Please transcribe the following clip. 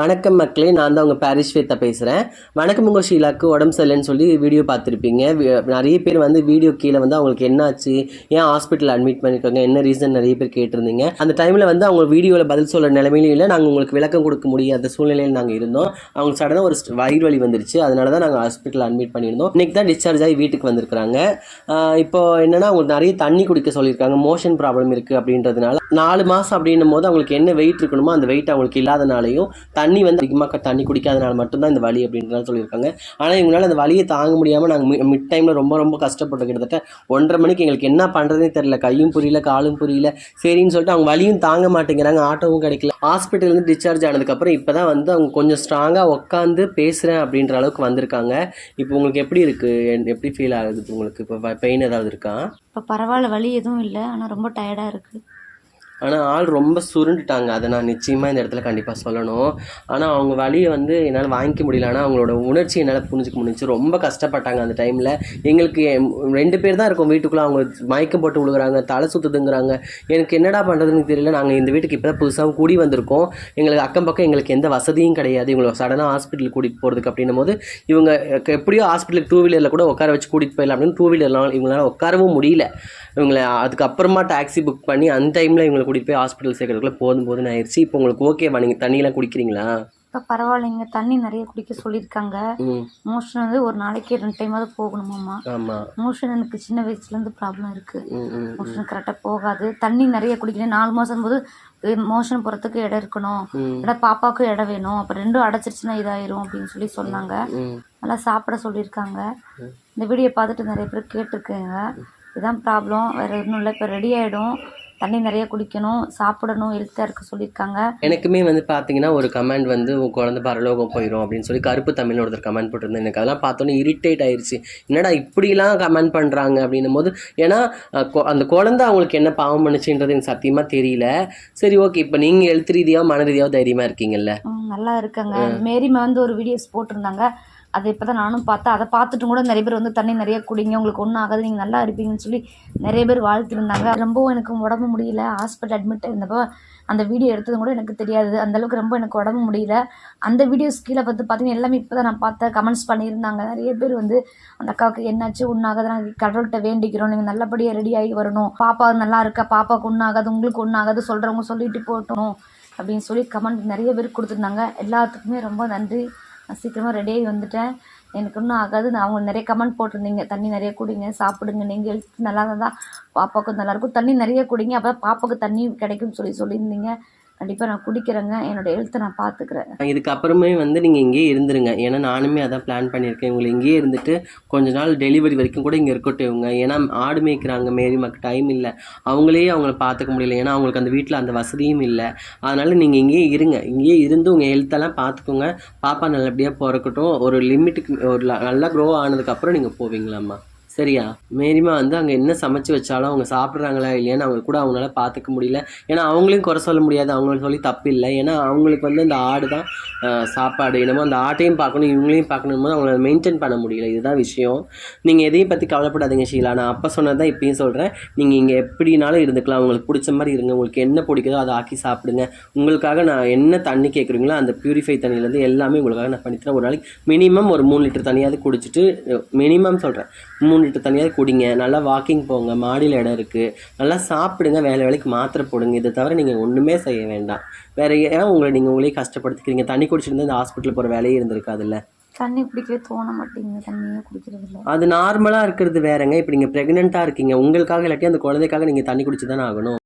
வணக்கம் மக்களே நான் தான் உங்கள் பாரிஸ் ஸ்வேதா பேசுகிறேன் வணக்கம் உங்கள் ஷீலாக்கு உடம்பு சரியில்லைன்னு சொல்லி வீடியோ பார்த்துருப்பீங்க. நிறைய பேர் வந்து வீடியோ கீழே வந்து அவங்களுக்கு என்னாச்சு ஏன் ஹாஸ்பிட்டல் அட்மிட் பண்ணியிருக்காங்க என்ன ரீசன் நிறைய பேர் கேட்டிருந்தீங்க. அந்த டைமில் வந்து அவங்க வீடியோவில் பதில் சொல்கிற நிலைமையிலும் இல்லை நாங்கள் உங்களுக்கு விளக்கம் கொடுக்க முடியாத சூழ்நிலையில் நாங்கள் இருந்தோம். அவங்க சடனாக ஒரு வயிறு வலி வந்துருச்சு. அதனால தான் நாங்கள் ஹாஸ்பிட்டல் அட்மிட் பண்ணியிருந்தோம். இன்றைக்கி தான் டிஸ்சார்ஜ் ஆகி வீட்டுக்கு வந்திருக்கிறாங்க. இப்போ என்னென்னா அவங்களுக்கு நிறைய தண்ணி குடிக்க சொல்லியிருக்காங்க. மோஷன் ப்ராப்ளம் இருக்குது அப்படின்றதுனால நாலு மாதம் அப்படின்னும் போது அவங்களுக்கு என்ன வெயிட் இருக்கணுமோ அந்த வெயிட் அவங்களுக்கு இல்லாதனாலையும் தண்ணி வந்து அதிகமாக தண்ணி குடிக்காதனால மட்டும்தான் இந்த வலி அப்படின்றத சொல்லியிருக்காங்க. ஆனால் இவங்களால அந்த வலியை தாங்க முடியாமல் நாங்கள் மிட் டைமில் ரொம்ப ரொம்ப கஷ்டப்பட்டோம். கிட்டத்தட்ட ஒன்றரை மணிக்கு எங்களுக்கு என்ன பண்ணுறதே தெரியல. கையும் புரியல காலும் புரியல. சரின்னு சொல்லிட்டு அவங்க வலியும் தாங்க மாட்டேங்கிறாங்க. ஆட்டோவும் கிடைக்கல. ஹாஸ்பிட்டல்லேருந்து டிஸ்சார்ஜ் ஆனதுக்கப்புறம் இப்போ தான் வந்து அவங்க கொஞ்சம் ஸ்ட்ராங்காக உட்காந்து பேசுகிறேன் அப்படின்ற அளவுக்கு வந்திருக்காங்க. இப்போ உங்களுக்கு எப்படி இருக்குது எப்படி ஃபீல் ஆகுது? உங்களுக்கு இப்போ பெயின் ஏதாவது இருக்கா? இப்போ பரவாயில்ல வலி எதுவும் இல்லை. ஆனால் ரொம்ப டயர்டாக இருக்குது ஆனால் ஆள் ரொம்ப சுருண்டுட்டாங்க. அதை நான் நிச்சயமாக இந்த இடத்துல கண்டிப்பாக சொல்லணும். ஆனால் அவங்க வழியை வந்து என்னால் வாங்கிக்க முடியல. ஆனால் அவங்களோட உணர்ச்சி என்னால் புரிஞ்சுக்க முடிஞ்சு ரொம்ப கஷ்டப்பட்டாங்க அந்த டைமில் எங்களுக்கு ரெண்டு பேர் தான் இருக்கும் வீட்டுக்குள்ளே. அவங்க மயக்கம் போட்டு விழுகுறாங்க தலை சுற்றுதுங்கிறாங்க எனக்கு என்னடா பண்ணுறதுன்னு தெரியல. நாங்கள் இந்த வீட்டுக்கு இப்போ தான் புதுசாக கூடி வந்திருக்கோம். எங்களுக்கு அக்கம் பக்கம் எங்களுக்கு எந்த வசதியும் கிடையாது. இவங்களை சடனாக ஹாஸ்பிட்டல் கூட்டிகிட்டு போகிறதுக்கு அப்படின்னும் போது இவங்க எ- எப்படியோ ஹாஸ்பிட்டலுக்கு டூ வீலரில் கூட உட்கார வச்சு கூட்டிகிட்டு போயிடலாம் அப்படின்னு டூ வீலர்லாம் இவங்களால உட்காரவும் முடியல. இவங்களை அதுக்கப்புறமா டாக்ஸி புக் பண்ணி அந்த டைமில் இவங்களுக்கு கூட்டிகிட்டு போய் ஹாஸ்பிட்டல் சேர்க்கறதுக்குள்ள போதும் போதும்னு ஆயிடுச்சு இப்போ உங்களுக்கு ஓகேவா நீங்கள் தண்ணியெல்லாம் குடிக்கிறீங்களா? இப்போ பரவாயில்லைங்க. தண்ணி நிறைய குடிக்க சொல்லியிருக்காங்க. மோஷன் வந்து ஒரு நாளைக்கு ரெண்டு டைமாவது போகணுமாம்மா. மோஷன் எனக்கு சின்ன வயசுலேருந்து ப்ராப்ளம் இருக்குது மோஷன் கரெக்டாக போகாது. தண்ணி நிறைய குடிக்கணும். நாலு மாதம் போது மோஷன் போகிறதுக்கு இடம் இருக்கணும். இடம் பாப்பாவுக்கும் இடம் வேணும். அப்போ ரெண்டும் அடைச்சிருச்சுன்னா இதாயிரும் அப்படின்னு சொல்லி சொன்னாங்க. நல்லா சாப்பிட சொல்லியிருக்காங்க. இந்த வீடியோ பார்த்துட்டு நிறைய பேர் கேட்டிருக்கேங்க. இதுதான் ப்ராப்ளம் வேறு ஒன்றும் இல்லை. இப்போ ரெடி ஆகிடும் தண்ணி நிறைய குடிக்கணும் சாப்பிடணும் ஹெல்த்தாக இருக்க சொல்லியிருக்காங்க. எனக்குமே வந்து பார்த்தீங்கன்னா ஒரு கமெண்ட் வந்து உன் குழந்தை பரலோகம் போயிடும் அப்படின்னு சொல்லி கருப்பு தமிழ்னு ஒருத்தர் கமெண்ட் போட்டிருந்தேன் எனக்கு அதெல்லாம் பார்த்தோன்னே இரிட்டேட் ஆயிருச்சு. என்னடா இப்படிலாம் கமெண்ட் பண்ணுறாங்க அப்படின்னும் போது ஏன்னா அந்த குழந்தை அவங்களுக்கு என்ன பாவம் பண்ணுச்சுன்றது எனக்கு சத்தியமாக தெரியல. சரி ஓகே இப்போ நீங்கள் எழுத்து ரீதியாக மன ரீதியாக தைரியமாக இருக்கீங்கல்ல? நல்லா இருக்காங்க. மேரிமா வந்து ஒரு வீடியோஸ் போட்டிருந்தாங்க. அது இப்போ தான் நானும் பார்த்தேன் அதை பார்த்துட்டும் கூட நிறைய பேர் வந்து தண்ணி நிறைய குடிங்க உங்களுக்கு ஒன்றும் ஆகாது நீங்கள் நல்லா இருப்பீங்கன்னு சொல்லி நிறைய பேர் வாழ்த்துருந்தாங்க. ரொம்பவும் எனக்கு உடம்பு முடியல. ஹாஸ்பிட்டல் அட்மிட் இருந்தப்போ அந்த வீடியோ எடுத்தது கூட எனக்கு தெரியாது. அந்தளவுக்கு ரொம்ப எனக்கு உடம்பு முடியல. அந்த வீடியோஸ் கீழே பார்த்து பார்த்தீங்கன்னா எல்லாமே இப்போ தான் நான் பார்த்தேன் கமெண்ட்ஸ் பண்ணியிருந்தாங்க. நிறைய பேர் வந்து அந்த அக்காவுக்கு என்னாச்சு? ஒன்றாகாது நாங்கள் கடவுள்கிட்ட வேண்டிக்கிறோம். நீங்கள் நல்லபடியாக ரெடி ஆகி வரணும். பாப்பா நல்லா இருக்கா? பாப்பாவுக்கு ஒன்றாகாது உங்களுக்கு ஒன்றாகாது சொல்கிறவங்க சொல்லிட்டு போட்டணும். அப்படின்னு சொல்லி கமெண்ட் நிறைய பேர் கொடுத்துருந்தாங்க. எல்லாத்துக்குமே ரொம்ப நன்றி. நான் சீக்கிரமாக ரெடியாகி வந்துட்டேன். எனக்கு ஒன்றும் ஆகாது. நான் அவங்க நிறைய கமெண்ட் போட்டிருந்தீங்க. தண்ணி நிறைய குடிங்க சாப்பிடுங்க. நீங்கள் ஹெல்த் நல்லா இருந்தால் பாப்பாவுக்கும் நல்லாயிருக்கும் தண்ணி நிறைய குடிங்க. அப்போ பாப்பாவுக்கு தண்ணி கிடைக்கும்னு சொல்லி சொல்லியிருந்தீங்க. கண்டிப்பாக நான் குடிக்கிறேங்க. என்னோட ஹெல்த்தை நான் பார்த்துக்கிறேன் இதுக்கப்புறமே வந்து நீங்கள் இங்கேயே இருந்துருங்க. ஏன்னா நானுமே அதான் பிளான் பண்ணியிருக்கேன். இவங்களை இங்கேயே இருந்துட்டு கொஞ்ச நாள் டெலிவரி வரைக்கும் கூட இங்கே இருக்கட்டும் இவங்க. ஏன்னா ஆடு மேய்க்கிறாங்க மேரிமாக்கு டைம் இல்லை. அவங்களே அவங்கள பார்த்துக்க முடியல. ஏன்னா அவங்களுக்கு அந்த வீட்டில் அந்த வசதியும் இல்லை. அதனால் நீங்கள் இங்கேயே இருங்க. இங்கேயே இருந்து உங்கள் ஹெல்த்தெல்லாம் பார்த்துக்கோங்க பாப்பா நல்லபடியாக பிறக்கட்டும். ஒரு லிமிட்டுக்கு ஒரு நல்லா க்ரோ ஆனதுக்கப்புறம் நீங்கள் போவீங்களாம்மா. சரியா? மேரிமா வந்து அங்கே என்ன சமைச்சு வச்சாலும் அவங்க சாப்பிட்றாங்களா இல்லையான்னு அவங்க கூட அவங்களால பார்த்துக்க முடியல. ஏன்னா அவங்களையும் குறை சொல்ல முடியாது. அவங்கள சொல்லி தப்பு இல்லை. ஏன்னா அவங்களுக்கு வந்து அந்த ஆடு தான் சாப்பாடு. என்னமோ அந்த ஆட்டையும் பார்க்கணும் இவங்களையும் பார்க்கணும் போது அவங்கள மெயின்டைன் பண்ண முடியல. இதுதான் விஷயம். நீங்கள் எதையும் பற்றி கவலைப்படாதீங்க ஷீலா. நான் அப்போ சொன்னது தான் இப்பயும் சொல்கிறேன் நீங்கள் இங்கே எப்படினாலும் இருந்துக்கலாம். உங்களுக்கு பிடிச்ச மாதிரி இருங்க. உங்களுக்கு என்ன பிடிக்குதோ அதை ஆக்கி சாப்பிடுங்க. உங்களுக்காக நான் என்ன தண்ணி கேட்குறீங்களோ அந்த பியூரிஃபை தண்ணியிலேருந்து எல்லாமே உங்களுக்காக நான் பண்ணித்தரேன். ஒரு நாளைக்கு மினிமம் ஒரு மூணு லிட்டர் தண்ணியாவது குடிச்சிட்டு மினிமம் சொல்கிறேன் மூணு லிட்டர் தண்ணியாவது குடிங்க. நல்லா வாக்கிங் போங்க. மாடியில் இடம் இருக்குது நல்லா சாப்பிடுங்க. வேலை வேலைக்கு மாத்திரை போடுங்க. இதை தவிர நீங்கள் ஒன்றுமே செய்ய வேண்டாம். வேறு ஏன் உங்களை நீங்கள் உங்களே கஷ்டப்படுத்திக்கிறீங்க? தண்ணி குடிச்சிட்டு இந்த ஹாஸ்பிட்டல் போகிற வேலையே இருந்திருக்காதுல்ல? தண்ணி குடிக்கவே தோண மாட்டேங்குது. தண்ணியே குடிக்கிறது இல்லை. அது நார்மலாக இருக்கிறது வேறங்க. இப்போ நீங்கள் ப்ரெக்னெண்ட்டாக இருக்கீங்க. உங்களுக்காக இல்லாட்டி அந்த குழந்தைக்காக நீங்கள் தண்ணி குடிச்சு தானே ஆகணும்.